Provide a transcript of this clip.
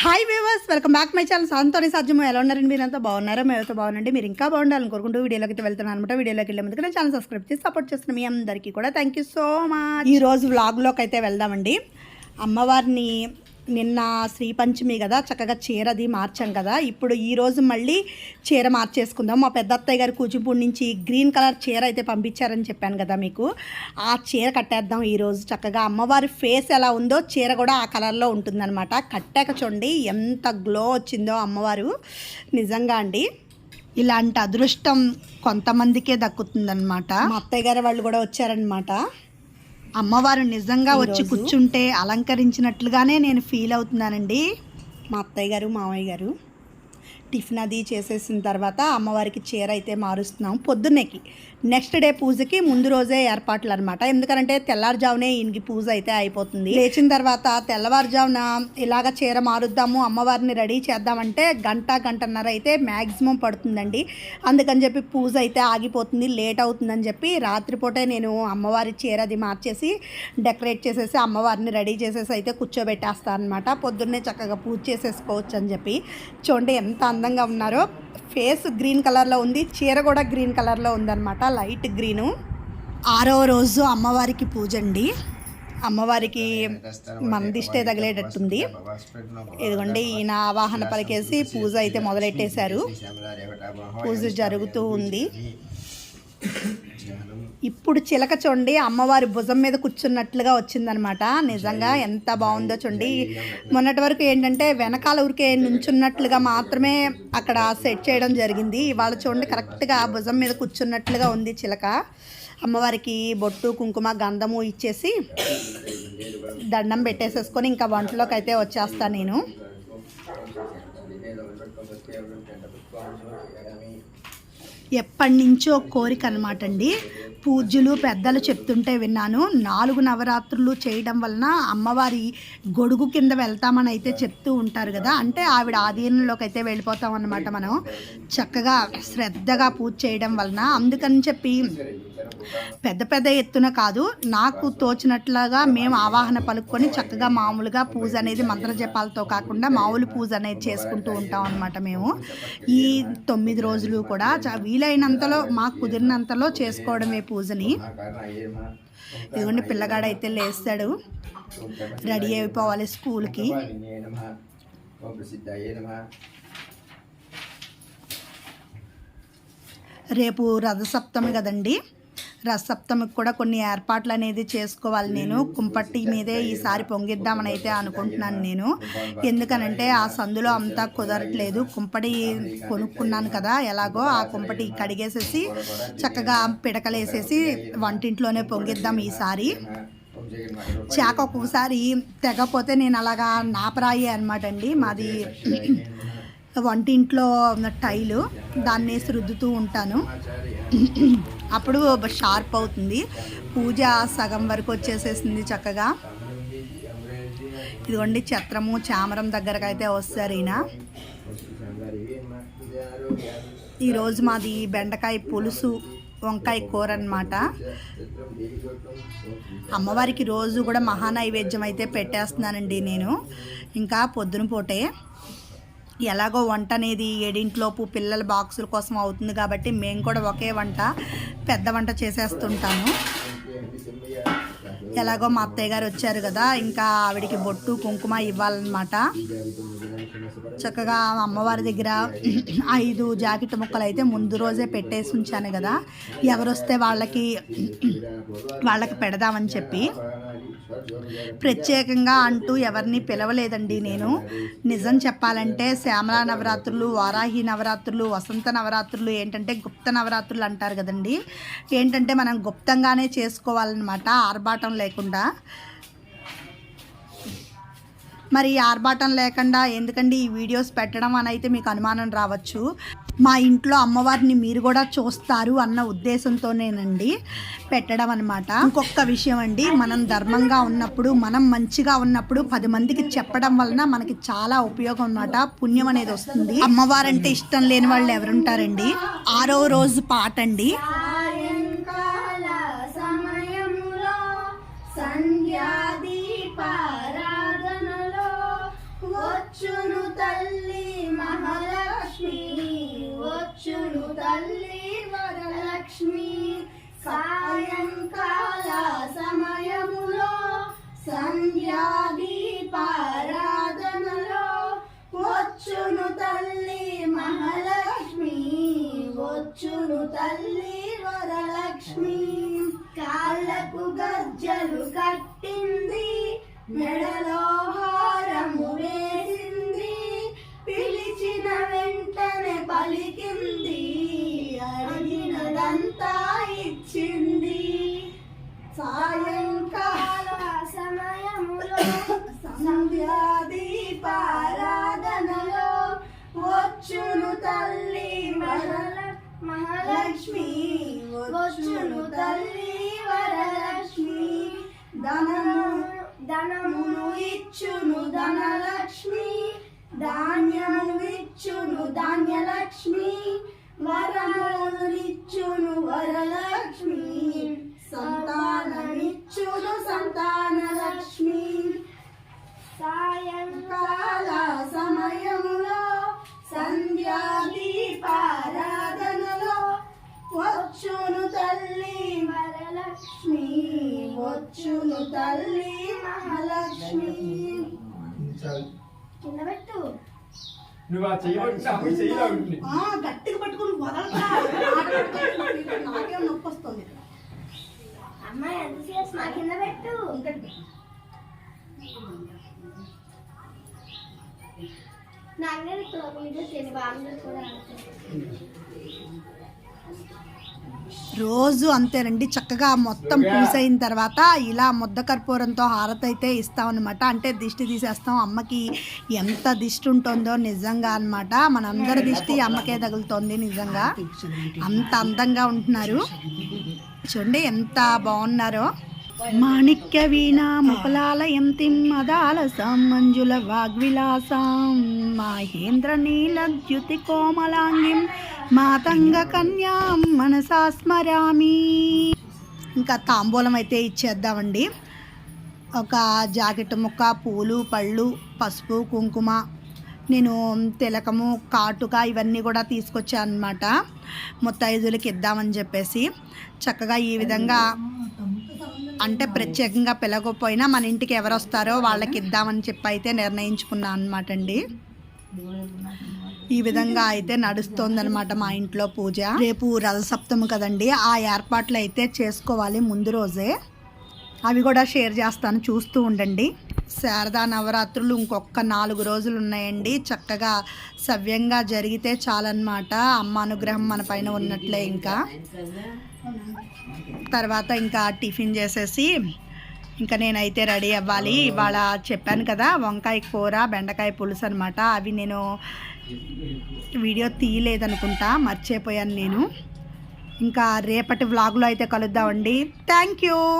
Hi viewers welcome back my channel సాంతోని సాధ్యము ఎలా ఉన్నారండి మీరంతా బాగున్నారా మేమైతే బాగుండండి. మీరు ఇంకా బాగుండాలని కోరుకుంటూ వీడియోలోకి అయితే వెళ్తున్నాను అనమాట వీడియోలోకి వెళ్ళే ముందుకు ఛానల్ సబ్స్క్రైబ్ చేసి సపోర్ట్ చేస్తున్న మీ అందరికీ కూడా థ్యాంక్ యూ సో మచ్ ఈ రోజు వ్లాగ్లోకి అయితే వెళ్దామండి. అమ్మవారిని నిన్న శ్రీ పంచమి కదా చక్కగా చీరది మార్చాం కదా. ఇప్పుడు ఈరోజు మళ్ళీ చీర మార్చేసుకుందాం. మా పెద్ద అత్తయ్య గారు కూచిపూడి నుంచి గ్రీన్ కలర్ చీర అయితే పంపించారని చెప్పాను కదా మీకు. ఆ చీర కట్టేద్దాం ఈరోజు చక్కగా అమ్మవారి ఫేస్ ఎలా ఉందో చీర కూడా ఆ కలర్లో ఉంటుందన్నమాట. కట్టాక చూడండి ఎంత గ్లో వచ్చిందో అమ్మవారు. నిజంగా అండి ఇలాంటి అదృష్టం కొంతమందికే దక్కుతుందన్నమాట. మా అత్తయ్య గారు వాళ్ళు కూడా వచ్చారనమాట అమ్మవారు నిజంగా వచ్చి కూర్చుంటే అలంకరించినట్లుగానే నేను ఫీల్ అవుతున్నానండి. మా అత్తయ్య గారు మామయ్య గారు టిఫిన్ అది చేసేసిన తర్వాత అమ్మవారికి చీర అయితే మారుస్తున్నాం పొద్దున్నేకి. నెక్స్ట్ డే పూజకి ముందు రోజే ఏర్పాట్లు అనమాట ఎందుకంటే తెల్లారుజామునే ఈయనకి పూజ అయితే అయిపోతుంది. లేచిన తర్వాత తెల్లవారుజామున ఇలాగ చీర మారుద్దాము అమ్మవారిని రెడీ చేద్దామంటే గంట గంటన్నర అయితే మ్యాక్సిమం పడుతుందండి. అందుకని చెప్పి పూజ అయితే ఆగిపోతుంది లేట్ అవుతుందని చెప్పి రాత్రిపూటే నేను అమ్మవారి చీర అది మార్చేసి డెకరేట్ చేసేసి అమ్మవారిని రెడీ చేసేసి అయితే కూర్చోబెట్టేస్తాను అనమాట పొద్దున్నే చక్కగా పూజ చేసేసుకోవచ్చు అని చెప్పి. చూడండి ఎంత అందంగా ఉన్నారో. ఫేస్ గ్రీన్ కలర్లో ఉంది. చీర కూడా గ్రీన్ కలర్లో ఉందన్నమాట. Light green. ఆరో రోజు అమ్మవారికి పూజ అండి. అమ్మవారికి మందిష్టే తగిలేటట్టుంది. ఇదిగోండి ఈయన ఆవాహన పలికేసి పూజ అయితే మొదలెట్టేశారు. పూజ జరుగుతూ ఉంది. ఇప్పుడు చిలక చూడండి అమ్మవారి భుజం మీద కూర్చున్నట్లుగా వచ్చిందనమాట. నిజంగా ఎంత బాగుందో చూడండి. మొన్నటి వరకు ఏంటంటే వెనకాల ఊరికే నుంచున్నట్లుగా మాత్రమే అక్కడ సెట్ చేయడం జరిగింది. ఇవాళ చూడండి కరెక్ట్గా భుజం మీద కూర్చున్నట్లుగా ఉంది చిలక. అమ్మవారికి బొట్టు కుంకుమ గంధము ఇచ్చేసి దండం పెట్టేసేసుకొని ఇంకా వంటలోకి అయితే వచ్చేస్తాను నేను. ఎప్పటి నుంచో కోరిక అనమాట అండి పూజ్యులు పెద్దలు చెప్తుంటే విన్నాను. నాలుగు నవరాత్రులు చేయడం వలన అమ్మవారి గొడుగు కింద వెళ్తామని అయితే చెప్తూ ఉంటారు కదా. అంటే ఆవిడ ఆధీనంలోకి అయితే వెళ్ళిపోతాం అనమాట మనం. చక్కగా శ్రద్ధగా పూజ చేయడం వలన. అందుకని చెప్పి పెద్ద పెద్ద ఎత్తున కాదు నాకు తోచినట్లుగా మేము ఆవాహన పలుకొని చక్కగా మామూలుగా పూజ అనేది మంత్రజపాలతో కాకుండా మామూలు పూజ అనేది చేసుకుంటూ ఉంటాం అనమాట మేము. ఈ తొమ్మిది రోజులు కూడా చ- వీలైనంతలో మాకు కుదిరినంతలో చేసుకోవడమే పూజని. ఇదిగోండి పిల్లగాడైతే లేస్తాడు. రెడీ అయిపోవాలి స్కూల్కి. రేపు రథసప్తమి కదండి. రథసప్తమికి కూడా కొన్ని ఏర్పాట్లు అనేది చేసుకోవాలి నేను. కుంపట్టి మీదే ఈసారి పొంగిద్దామని అయితే అనుకుంటున్నాను నేను. ఎందుకనంటే ఆ సందులో అంతా కుదరట్లేదు. కుంపటి కొనుక్కున్నాను కదా ఎలాగో ఆ కుంపటి కడిగేసేసి చక్కగా పిడకలేసేసి వంటింట్లోనే పొంగిద్దాం ఈసారి. చాక ఒక్కొక్కసారి తెగపోతే నేను అలాగా నాపరాయి అనమాట అండి. మాది వంటింట్లో ఉన్న టైలు. దాన్ని రుద్దుతూ ఉంటాను. అప్పుడు షార్ప్ అవుతుంది. పూజ సగం వరకు వచ్చేసేసింది చక్కగా. ఇదిగోండి ఛత్రము చామరం దగ్గరకు అయితే వస్తారు ఈయన. ఈరోజు మాది బెండకాయ పులుసు వంకాయ కూర అనమాట అమ్మవారికి రోజు కూడా మహానైవేద్యం అయితే పెట్టేస్తున్నానండి నేను. ఇంకా పొద్దున పూటే. ఎలాగో వంట అనేది ఏడింట్లోపు పిల్లల బాక్సుల కోసం అవుతుంది కాబట్టి మేము కూడా ఒకే వంట పెద్ద వంట చేసేస్తుంటాను ఎలాగో మా అత్తయ్య గారు వచ్చారు కదా ఇంకా ఆవిడికి బొట్టు కుంకుమ ఇవ్వాలన్నమాట. చక్కగా అమ్మవారి దగ్గర ఐదు జాకెట్ ముక్కలు అయితే ముందు రోజే పెట్టేసి ఉంచాను కదా. ఎవరు వస్తే వాళ్ళకి వాళ్ళకి పెడదామని చెప్పి. ప్రత్యేకంగా అంటూ ఎవరిని పిలవలేదండి నేను. నిజం చెప్పాలంటే శ్యామలా నవరాత్రులు వారాహి నవరాత్రులు వసంత నవరాత్రులు ఏంటంటే గుప్త నవరాత్రులు అంటారు కదండి. ఏంటంటే మనం గుప్తంగానే చేసుకోవాలన్నమాట ఆర్భాటం లేకుండా. మరి ఆర్భాటం లేకుండా ఎందుకండి ఈ వీడియోస్ పెట్టడం అని అయితే మీకు అనుమానం రావచ్చు. మా ఇంట్లో అమ్మవారిని మీరు కూడా చూస్తారు అన్న ఉద్దేశంతోనేనండి పెట్టడం అనమాట ఇంకొక విషయం అండి మనం ధర్మంగా ఉన్నప్పుడు మనం మంచిగా ఉన్నప్పుడు పది మందికి చెప్పడం వలన మనకి చాలా ఉపయోగం అన్నమాట పుణ్యం అనేది వస్తుంది. అమ్మవారంటే ఇష్టం లేని వాళ్ళు ఎవరుంటారండి? ఆరో రోజు పాట అండి. సాయంకాల సమయములో సంధ్యాదీపారాధనలో వచ్చును తల్లి మహాలక్ష్మి వచ్చును తల్లి వరలక్ష్మి. కాళ్ళకు గజ్జలు కట్టింది మెడలో మహాలక్ష్మి వచ్చును తల్లి వరలక్ష్మి. ధనము ధనమును ఇచ్చును ధనలక్ష్మి. ధాన్యము ఇచ్చును ధాన్యలక్ష్మి. వరమునిచ్చును వరలక్ష్మి. సంతానమిచ్చును సంతానలక్ష్మి. సాయంకాల సమయములో సంధ్యా నువ్వు ఆ నాకు ఆ, గట్టిగా పట్టుకుని వదలరా నాకేం నొప్పి వస్తుంది. అమ్మాయి ఎంతసేపు మా కింద పెట్టు. నాన్న వీడియో తెలియ బాగా కూడా రోజు అంతేనండి చక్కగా మొత్తం పూసైన తర్వాత ఇలా ముద్ద కర్పూరంతో హారతి అయితే ఇస్తామన్నమాట. అంటే దిష్టి తీసేస్తాం. అమ్మకి ఎంత దిష్టి ఉంటుందో నిజంగా అన్నమాట. మనందరి దిష్టి అమ్మకే తగులుతోంది నిజంగా. అంత అందంగా ఉంటున్నారు. చూడండి ఎంత బాగున్నారో. మాణిక్య వీణా ముపలాలయం తిమ్మదాలసం మంజుల వాగ్విలాసం. మహేంద్ర నీలద్యుతి కోమలాంగిం మాతంగ కన్యాం మనసా స్మరామి ఇంకా తాంబూలం అయితే ఇచ్చేద్దామండి. ఒక జాకెట్ ముక్క పూలు పళ్ళు పసుపు కుంకుమ. నేను తిలకము కాటుక ఇవన్నీ కూడా తీసుకొచ్చాను అనమాట ముత్తైదులకి ఇద్దామని చెప్పేసి. చక్కగా ఈ విధంగా అంటే ప్రత్యేకంగా పిలవకపోయినా మన ఇంటికి ఎవరు వస్తారో వాళ్ళకి ఇద్దామని చెప్పి అయితే నిర్ణయించుకున్నాను అనమాట అండి ఈ విధంగా అయితే నడుస్తోందనమాట మా ఇంట్లో పూజ. రేపు రథసప్తమి కదండి ఆ ఏర్పాట్లు అయితే చేసుకోవాలి ముందు రోజే. అవి కూడా షేర్ చేస్తాను చూస్తూ ఉండండి. శారదా నవరాత్రులు ఇంకొక నాలుగు రోజులు ఉన్నాయండి చక్కగా సవ్యంగా జరిగితే చాలన్నమాట. అమ్మ అనుగ్రహం మన పైన ఉన్నట్లే ఇంకా. తర్వాత ఇంకా టిఫిన్ చేసేసి ఇంకా నేనైతే రెడీ అవ్వాలి. ఇవాళ చెప్పాను కదా వంకాయ కూర బెండకాయ పులుసు అనమాట అవి నేను వీడియో తీయలేదనుకుంటా మర్చిపోయాను నేను. ఇంకా రేపటి వ్లాగ్లో అయితే కలుద్దామండి. Thank you!